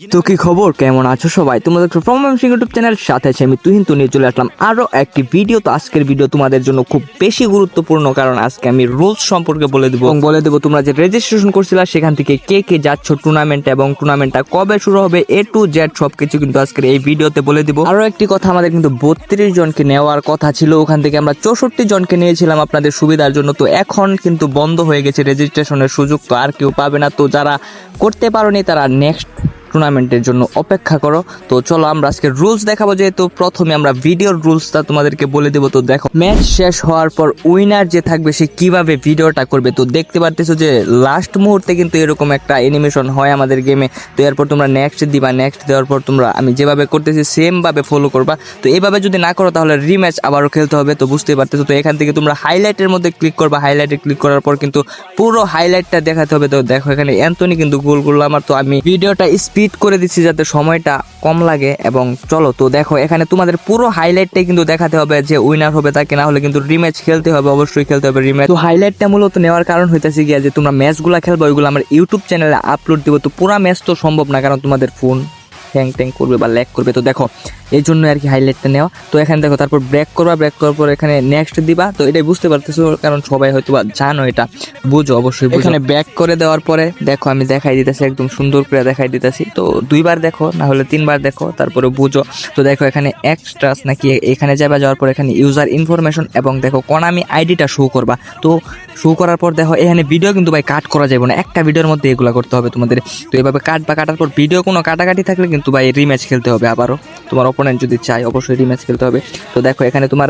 তো কি খবর? কেমন আছো সবাই? তোমাদের প্রমাণ সিং ইউটিউব চ্যানেল সাথে আছে আমি তুহিন। নিয়ে চলে আসলাম আরও একটি ভিডিও তো আজকের ভিডিও তোমাদের জন্য খুব বেশি গুরুত্বপূর্ণ কারণ আজকে আমি রুলস সম্পর্কে বলে দেবো। এবং বলে দেবো তোমরা যে রেজিস্ট্রেশন করছিলা, সেখান থেকে কে কে যাচ্ছ টুর্নামেন্টে এবং টুর্নামেন্টটা কবে শুরু হবে এ টু জেড সব কিছু কিন্তু আজকের এই ভিডিওতে বলে দেবো। আরও একটি কথা, আমাদের কিন্তু বত্রিশ জনকে নেওয়ার কথা ছিল। ওখান থেকে আমরা চৌষট্টি জনকে নিয়েছিলাম আপনাদের সুবিধার জন্য। তো এখন কিন্তু বন্ধ হয়ে গেছে রেজিস্ট্রেশনের সুযোগ। তো আর কেউ পাবে না। তো যারা করতে পারোনি, তারা নেক্সট টুর্নামেন্টের জন্য অপেক্ষা করো। তো চলো আমরা আজকে রুলস দেখাবো, যেহেতু প্রথমে আমরা ভিডিওর রুলসটা তোমাদেরকে বলে দেবো। তো দেখো ম্যাচ শেষ হওয়ার পর উইনার যে থাকবে, সে কীভাবে ভিডিওটা করবে? তো দেখতে পারতেছো যে লাস্ট মুহূর্তে কিন্তু এরকম একটা অ্যানিমেশন হয় আমাদের গেমে তো এরপর তোমরা নেক্সট দিবা নেক্সট দেওয়ার পর তোমরা, আমি যেভাবে করতেছি সেম ভাবে ফলো করবা। তো এভাবে যদি না করো, তাহলে রিম্যাচ আবারও খেলতে হবে, তো বুঝতে পারতেছো। তো এখান থেকে তোমরা হাইলাইটের মধ্যে ক্লিক করবা। হাইলাইটে ক্লিক করার পর কিন্তু পুরো হাইলাইটটা দেখাতে হবে। তো দেখো এখানে অ্যান্থনি কিন্তু গোল করল আমার। তো আমি ভিডিওটা স্পিড করে দিচ্ছি যাতে সময়টা কম লাগে এবং চলো তো দেখো, এখানে তোমাদের পুরো হাইলাইটটাই কিন্তু দেখাতে হবে যে উইনার হবে তাকে, না হলে কিন্তু রিম্যাচ খেলতে হবে, অবশ্যই খেলতে হবে রিম্যাচ তো হাইলাইটটা মূলত নেওয়ার কারণ হইতেছে গিয়া যে তোমরা ম্যাচগুলো খেলবে, ওইগুলো আমার ইউটিউব চ্যানেলে আপলোড দিব, তো পুরো ম্যাচ তো সম্ভব না কারণ তোমাদের ফোন হ্যাং ট্যাং করবে বা ল্যাক করবে। তো দেখো, এই জন্য আর কি হাইলাইটটা নেওয়া। তো এখানে দেখো, তারপর ব্রেক করবা ব্রেক করার পর এখানে নেক্সট দিবা। তো এটাই বুঝতে পারতেছো, কারণ সবাই হয়তো বা জানো এটা। বুঝো, অবশ্যই। এখানে ব্যাক করে দেওয়ার পরে, দেখো, আমি দেখাই দিতেছি, একদম সুন্দর করে দেখাই দিতেছি। তো দুইবার দেখো না হলে তিনবার দেখো, তারপরে বুঝো। তো দেখো, এখানে এক্সট্রাস নাকি এখানে যাবা যাওয়ার পর এখানে ইউজার ইনফরমেশন এবং দেখো কোনামি আইডিটা শো করবা। তো শো করার পর দেখো, এখানে ভিডিও কিন্তু ভাই কাট করা যাবে না। একটা ভিডিওর মধ্যে এগুলো করতে হবে তোমাদের। তো এইভাবে কাট বা কাটার পর ভিডিও কোনো কাটাকাটি থাকলে কিন্তু ভাই রিম্যাচ খেলতে হবে আবারও। তোমার অপোনেন্ট যদি চায়, অবশ্যই রিম্যাচ খেলতে হবে। তো দেখো, এখানে তোমার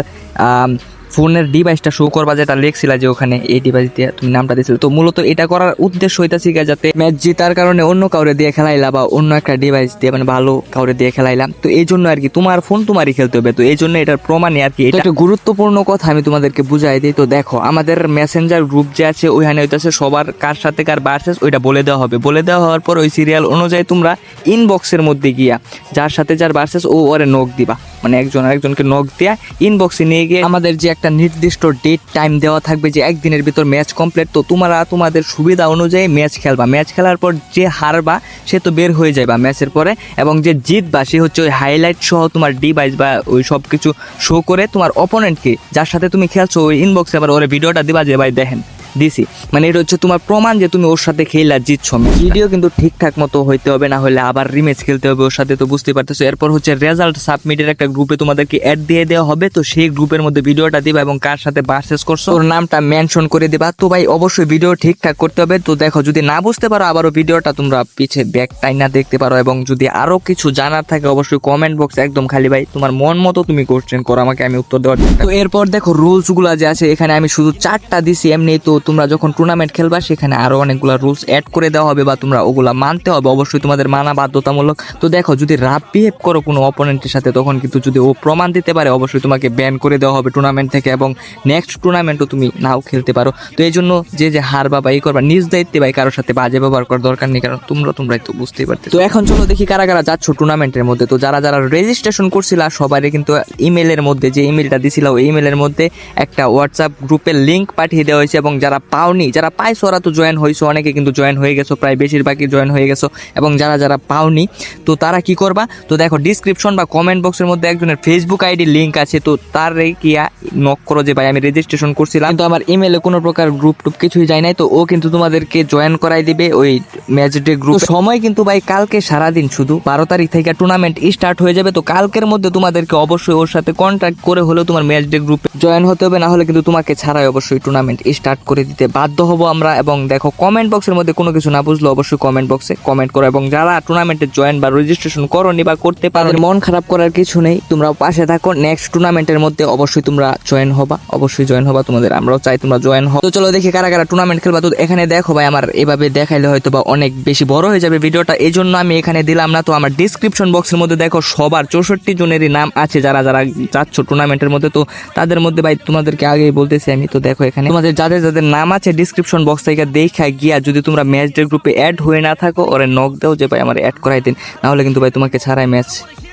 ফোনের ডিভাইসটা শো করবা, যেটা লেখছিল যে ওখানে এই ডিভাইস দিয়ে তুমি নামটা দিয়েছিলে। তো মূলত এটা করার উদ্দেশ্য হইতাছে যাতে ম্যাচ জেতার কারণে অন্য কাউরে দিয়ে খেলাইলা বা অন্য একটা ডিভাইস দিয়ে মানে ভালো কাউরে দিয়ে খেলাইলাম তো এই জন্য আর কি তোমার ফোন তোমারই খেলতে হবে। তো এই জন্য এটার প্রমাণে আর কি এটা। একটা গুরুত্বপূর্ণ কথা আমি তোমাদেরকে বুঝাই দিই। তো দেখো, আমাদের মেসেঞ্জার গ্রুপ যে আছে, ওইখানে হইতাছে সবার কার সাথে কার ভার্সেস ওইটা বলে দেওয়া হবে। বলে দেওয়া হওয়ার পর ওই সিরিয়াল অনুযায়ী তোমরা ইনবক্সের মধ্যে গিয়া, যার সাথে যার ভার্সেস ও ওরে নখ দিবা। মানে একজন আরেকজনকে নখ দেয়া ইনবক্সে নিয়ে গিয়ে আমাদের যে একটা নির্দিষ্ট ডেট টাইম দেওয়া থাকবে যে একদিনের ভিতর ম্যাচ কমপ্লিট তো তোমরা তোমাদের সুবিধা অনুযায়ী ম্যাচ খেলবা। ম্যাচ খেলার পর যে হারবা, সে তো বের হয়ে যাবে ম্যাচের পরে এবং যে জিতবা, সে হচ্ছে ওই হাইলাইট সহ তোমার ডিভাইস বা ওই সব কিছু শো করে তোমার অপোনেন্টকে যার সাথে তুমি খেলছো, ওই ইনবক্সে আবার ওরে ভিডিওটা দিবা যে, ভাই, দেখেন। দিছি। মানে এটা হচ্ছে তোমার প্রমাণ যে তুমি ওর সাথে খেলা জিতছ। ভিডিও কিন্তু ঠিকঠাক মতো হইতে হবে, না হলে আবার রিমেজ খেলতে হবে ওর সাথে, তো বুঝতে পারতেছো। এরপর হচ্ছে রেজাল্ট সাবমিটের একটা গ্রুপে তোমাদেরকে অ্যাড দিয়ে দেওয়া হবে, তো সেই গ্রুপের মধ্যে ভিডিওটা দিবা এবং কার সাথে পারচেস করছ, ওর নামটা মেনশন করে দিবা। তো ভাই, অবশ্যই ভিডিও ঠিকঠাক করতে হবে। তো দেখো, যদি না বুঝতে পারো, আবারও ভিডিওটা তোমরা পিছে ব্যাক টাইনা দেখতে পারো এবং যদি আরও কিছু জানার থাকে, অবশ্যই কমেন্ট বক্স একদম খালি, ভাই, তোমার মন মতো তুমি কোশ্চেন করো, আমাকে আমি উত্তর দেওয়ার। তো এরপর দেখো রুলসগুলা যে আছে, এখানে আমি শুধু চারটা দিছি, এমনি তো তোমরা যখন টুর্নামেন্ট খেলবা, সেখানে আরও অনেকগুলো রুলস অ্যাড করে দেওয়া হবে বা তোমরা ওগুলো মানতে হবে। অবশ্যই তোমাদের মানা বাধ্যতামূলক। তো দেখো, যদি রাফ বিহেভ করো কোনো অপোনেন্টের সাথে, তখন কিন্তু যদি ও প্রমাণ দিতে পারে, অবশ্যই তোমাকে ব্যান করে দেওয়া হবে টুর্নামেন্ট থেকে এবং নেক্সট টুর্নামেন্টও তুমি নাও খেলতে পারো। তো এই জন্য যে যে হার বা ই করবা, নিজ দায়িত্বে ভাই কারোর সাথে বাজে ব্যবহার করার দরকার নেই, কারণ তোমরা তোমরাই তো বুঝতেই পারতে তো এখন চলো দেখি কারা কারা যাচ্ছ টুর্নামেন্টের মধ্যে। তো যারা যারা রেজিস্ট্রেশন করছিল সবারই কিন্তু ইমেলের মধ্যে, যে ইমেলটা দিছিল, ওই ইমেলের মধ্যে একটা হোয়াটসঅ্যাপ গ্রুপের লিঙ্ক পাঠিয়ে দেওয়া হয়েছে এবং যারা পাওনি, যারা পাইছো ওরা তো জয়েন হয়েছো অনেকে কিন্তু জয়েন হয়ে গেছো, প্রায় বেশিরভাগই জয়েন হয়ে গেছো, এবং যারা যারা পাওনি, তো তারা কি করবা? তো দেখো ডিসক্রিপশন বা কমেন্ট বক্সের মধ্যে একজনের ফেসবুক আইডি লিঙ্ক আছে, তো তার গিয়া নক করো যে, ভাই, আমি রেজিস্ট্রেশন করছিলাম। কিন্তু আমার ইমেলে কোনো প্রকার গ্রুপ টুপ কিছুই যায় নাই, তো ও কিন্তু তোমাদেরকে জয়েন করাই দিবে ওই ম্যাচ ডে গ্রুপ সময় কিন্তু ভাই, কালকে সারাদিন শুধু, বারো তারিখ থেকে টুর্নামেন্ট স্টার্ট হয়ে যাবে, তো কালকের মধ্যে তোমাদেরকে অবশ্যই ওর সাথে কন্ট্যাক্ট করে হলেও তোমার ম্যাচ ডে গ্রুপে জয়েন হতে হবে, না হলে কিন্তু তোমাকে ছাড়াই অবশ্যই টুর্নামেন্ট স্টার্ট করে দিতে বাধ্য হব আমরা এবং দেখো কমেন্ট বক্সের মধ্যে কোনো কিছু না বুঝলো অবশ্যই কমেন্ট বক্সে কমেন্ট করো এবং যারা টুর্নামেন্টে জয়েন বা রেজিস্ট্রেশন করোনি বা করতে পারো মন খারাপ করার কিছু নেই। তোমরা পাশে থাকো। নেক্সট টুর্নামেন্টের মধ্যে অবশ্যই তোমরা জয়েন হবা। অবশ্যই জয়েন হবা তোমাদের। আমরাও চাই তোমরা জয়েন হও। তো চলো দেখি কারা কারা টুর্নামেন্ট খেলবা। তো এখানে দেখো ভাই, আমার এভাবে দেখাইলে হয়তো বা অনেক বেশি বড় হয়ে যাবে ভিডিওটা। এই জন্য আমি এখানে দিলাম না। তো আমার ডিসক্রিপশন বক্সের মধ্যে দেখো সবার চৌষট্টি জনেরই নাম আছে যারা যারা যাচ্ছ টুর্নামেন্টের মধ্যে। তো তাদের মধ্যে ভাই তোমাদেরকে আগেই বলতেছি আমি। তো দেখো এখানে তোমাদের যাদের যাদের নাম আছে ডিসক্রিপশন বক্স থেকে দেখা গিয়া যদি তোমরা ম্যাচ ডে গ্রুপে অ্যাড হয়ে না থাকো, ওরে নক দাও যে ভাই আমার অ্যাড করাই দিন। না হলে কিন্তু ভাই তোমাকে ছাড়াই ম্যাচ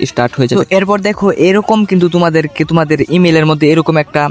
স্টার্ট হয়ে যাবে। এরপর দেখো, এরকম কিন্তু তোমাদেরকে, তোমাদের ইমেলের মধ্যে এরকম একটা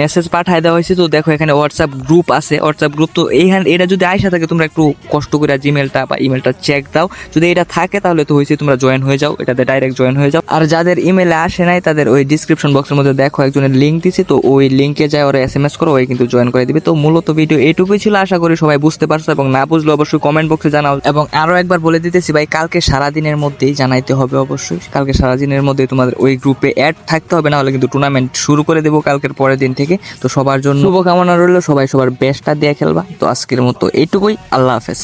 মেসেজ পাঠায় দেওয়া হয়েছে। তো দেখো এখানে হোয়াটসঅ্যাপ গ্রুপ আছে। হোয়াটসঅ্যাপ গ্রুপ তো এইখানে, এটা যদি আইসা থাকে, তোমরা একটু কষ্ট করে জিমেলটা বা ইমেলটা চেক দাও। যদি এটা থাকে, তাহলে তো হয়েছে তোমরা জয়েন হয়ে যাও। এটাতে ডাইরেক্ট জয়েন হয়ে যাও। আর যাদের ইমেলে আসে নাই, তাদের ওই ডিসক্রিপশন বক্সের মধ্যে দেখো একজনের লিঙ্ক দিছি। তো ওই লিঙ্কে যায়, ওরা এস এম এস করো ওই কিন্তু জয়েন করে দিবে। তো মূলত ভিডিও এটুকুই ছিল। আশা করি সবাই বুঝতে পারছ এবং না বুঝলে অবশ্যই কমেন্ট বক্সে জানাও। এবং আরও একবার বলে দিতেছি ভাই কালকে সারাদিনের মধ্যেই জানাইতে হবে অবশ্যই। কালকে সারাদিনের মধ্যে তোমাদের ওই গ্রুপে অ্যাড থাকতে হবে না হলে কিন্তু টুর্নামেন্ট শুরু করে দেবো কালকের পরের দিন থেকে। তো সবার জন্য শুভকামনা রইল। সবাই সবার বেস্টটা দিয়ে খেলবা তো আজকের মতো এইটুকুই আল্লাহ হাফেজ।